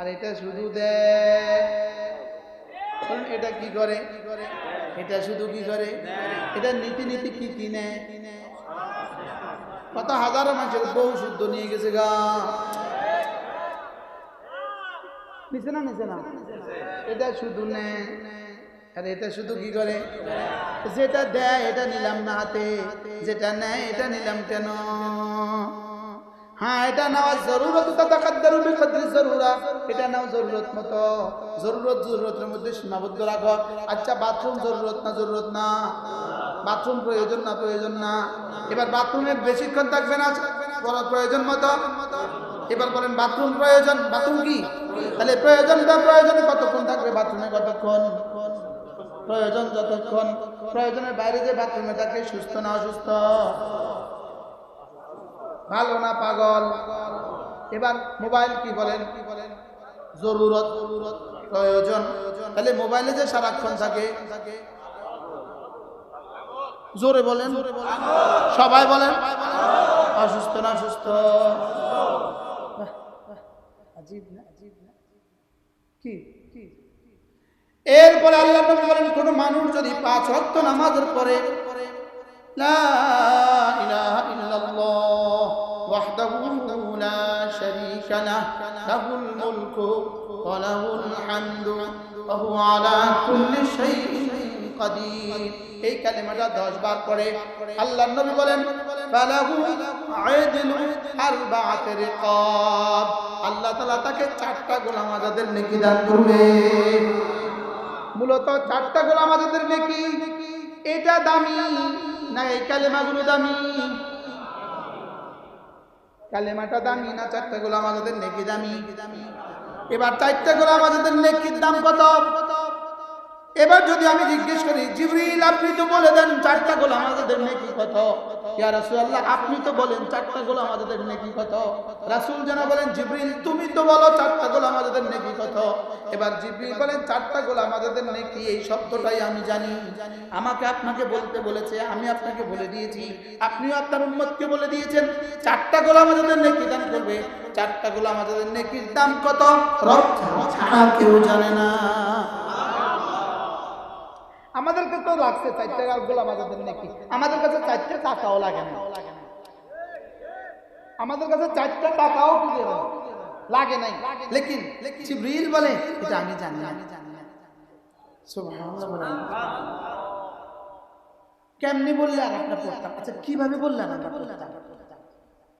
আর এটা শুধু দেয় এটা কি করে? এটা শুধু কি করে? এটা নীতি নীতি কি কি নেয় কত হাজারো মানুষের বউ শুদ্ধ নিয়ে গেছে গা। নিচে না নিচে না? এটা শুধু নেয় আর, এটা শুধু কি করে? যেটা দেয়, এটা নিলাম না হাতে। যেটা নেয়, এটা নিলাম কেন? হ্যাঁ এটা নেওয়া জরুরত জরুরা। এটা নাও জরুরত মতো। জরুরত, জরুরতের মধ্যে সীমাবদ্ধ রাখো। আচ্ছা বাথরুম জরুরত না জরুরত না? বাথরুম প্রয়োজন না প্রয়োজন না? এবার বাথরুমে বেশিক্ষণ থাকবে না প্রয়োজন মতো? এবার বলেন বাথরুম প্রয়োজন। বাথরুম কি? তাহলে প্রয়োজনটা প্রয়োজনে, কতক্ষণ থাকবে বাথরুমে কতক্ষণ? প্রয়োজন যতক্ষণ। প্রয়োজনের বাইরে যে বাথরুমে থাকে, সুস্থ না অসুস্থ? ভালো না পাগল? এবার মোবাইল কি বলেন? কি বলেন জরুরত প্রয়োজন। তাহলে মোবাইলে যে সারাক্ষণ থাকে জোরে বলেন। সবাই বলেন অসুস্থ না সুস্থ আজীব না আজীব না। কি কি? এরপরে আল্লাহ নবী বলেন কোন মানুষ যদি পাঁচ ওয়াক্ত নামাজের পরে লা মুলকু ওয়া লাহুল হামদু, ওয়া হুয়া আলা কুল্লি শাইইন কাদির। এই কালেমাটা 10 বার পড়ে আল্লাহর নবী বলেন ফালাহু আইদিলু আরবাআত আল্লাহ তাআলা তাকে চারটা গোলাম আজাদের নেকি দান করবে। মূলত চারটা গোলাম আজাদের নেকি। এটা দামি না এই কালেমাগুলো দামি? কালেমাটা দামি না চারটা গোলাম আজাদের নেকি দামি? এবার চারটা গোলাম আজাদের নেকির দাম কত? এবার যদি আমি জিজ্ঞেস করি, জিবরিল, আপনি তো বলে দেন চারটা গোলাম আজাদের নেকি কত? ইয়া রাসূলুল্লাহ, আপনি তো বলেন চারটা গোলাম আজাদের নেকি কত? রাসূল যেন বলেন, জিবরিল, তুমি তো বলো চারটা গোলাম আজাদের নেকি কত? এবার জিবরিল বলেন, চারটা গোলাম আজাদের নেকি, এই শব্দটাই আমি জানি। আমাকে আপনাকে বলতে বলেছে, আমি আপনাকে বলে দিয়েছি। আপনিও আপনার উম্মতকে বলে দিয়েছেন, চারটা গোলাম আজাদের নেকি দান করবে। চারটা গোলাম আজাদের নেকির দাম কত? রব ছাড়া কেউ জানে না। আমাদেরকে তো লাগছে চারটে গোলাম আজাদের নাকি? আমাদের কাছে চারটে টাকাও লাগে না। আমাদের কাছে চারটে টাকাও লাগে নাই। লেকিন জিবরিল বলে, এটা আমি জানি আমি জানি। কেমনি বললেন আমরা পড়তাম আচ্ছা কীভাবে বললেন আমরা পড়তাম